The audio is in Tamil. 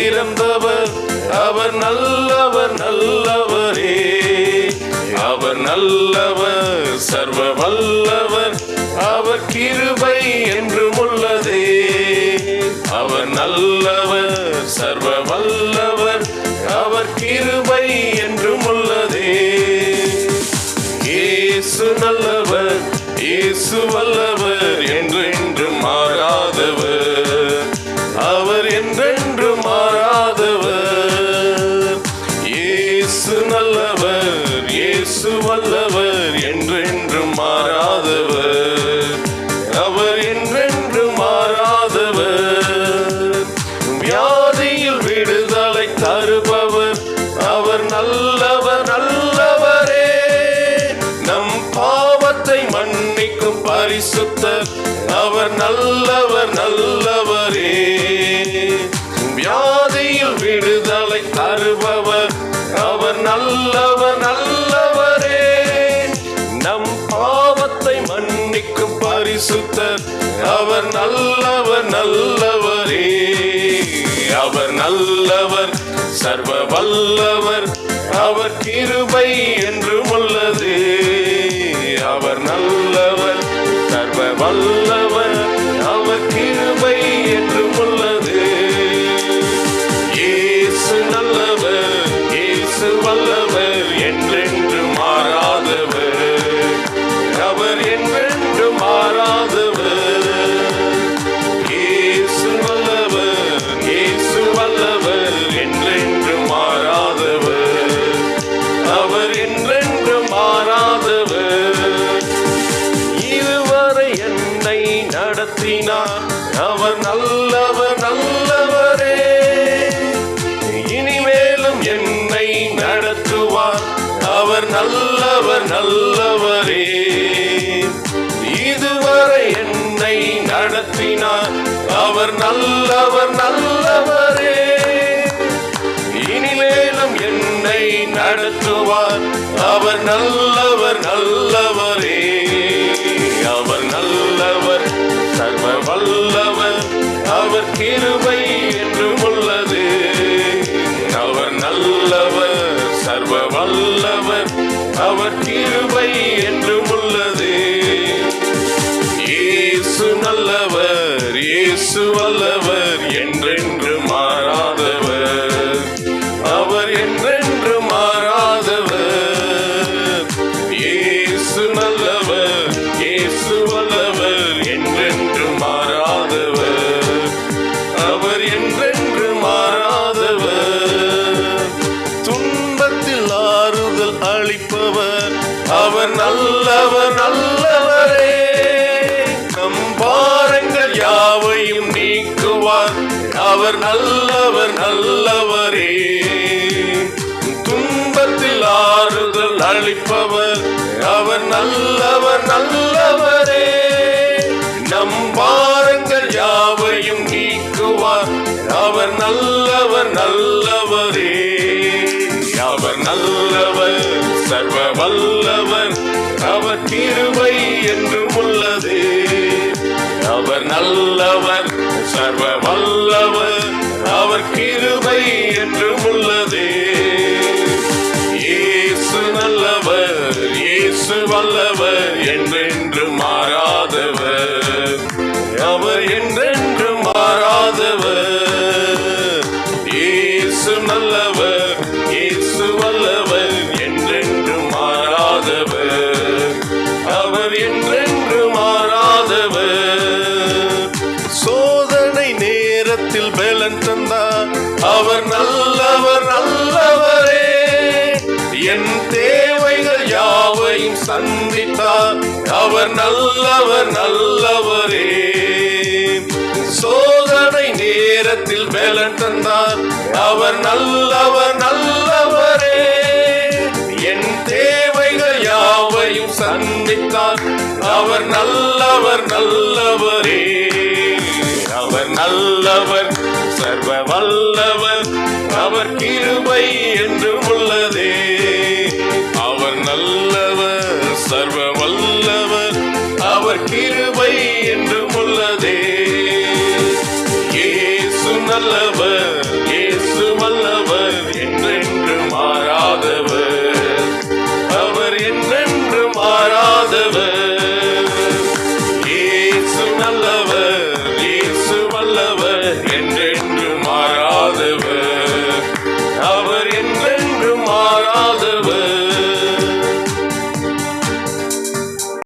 திறந்தவர் அவர் நல்லவர் நல்லவரே. அவர் நல்லவர் சர்வ வல்லவர் அவர் கிருபை என்றும் உள்ளதே. அவர் நல்லவர் சர்வ வல்லவர் அவர் கிருபை என்றும் உள்ளதே. இயேசு நல்லவர் இயேசு வல்லவர் பரிசுத்தர் அவர் நல்லவர் நல்லவரே. வியாதியில் விடுதலை தருபவர். அவர் நல்லவர் நல்லவரே. நம் பாவத்தை மன்னிக்கும் பரிசுத்தர். அவர் நல்லவர் நல்லவரே. அவர் நல்லவர் சர்வ வல்லவர். அவர் கிருபை என்றும் உள்ளது. நடத்தினார் அவர் நல்லவர் நல்லவரே. இனிமேலும் என்னை நடத்துவார். அவர் நல்லவர் நல்லவரே. இதுவரை என்னை நடத்தினார். அவர் நல்லவர் நல்லவரே. இனிமேலும் என்னை நடத்துவார். அவர் நல்லவர் நல்லவரே. இயேசு வல்லவர் என்றென்று மாறாதவர். அவர் என்றென்று மாறாதவர். இயேசு நல்லவர் இயேசு வல்லவர் என்றென்று மாறாதவர். அவர் என்றென்று மாறாதவர். துன்பத்தில் ஆறுதல் அளிப்பவர். அவர் நல்லவர் நல்ல அவர் நல்லவர் நல்லவரே. துன்பத்தில் ஆறுதல் அளிப்பவர் அவர் நல்லவர் நல்லவரே. நம் பாரங்கள் யாவையும் நீக்குவார் அவர் நல்லவர் நல்லவரே. அவர் நல்லவர் சர்வ வல்லவர் அவர் திரு சந்தித்தார் அவர் நல்லவர் நல்லவரே. சோதனை நேரத்தில் வேலன் தந்தார் அவர் நல்லவர் நல்லவரே. என் தேவைகள் யாவையும் சந்தித்தார் அவர் நல்லவர் நல்லவரே. அவர் நல்லவர் சர்வ வல்லவர் அவர் கிருபை என்றும் உள்ள சர்வ வல்லவர் அவர் கிருபை என்று உள்ளதே. ஏசு நல்லவர்.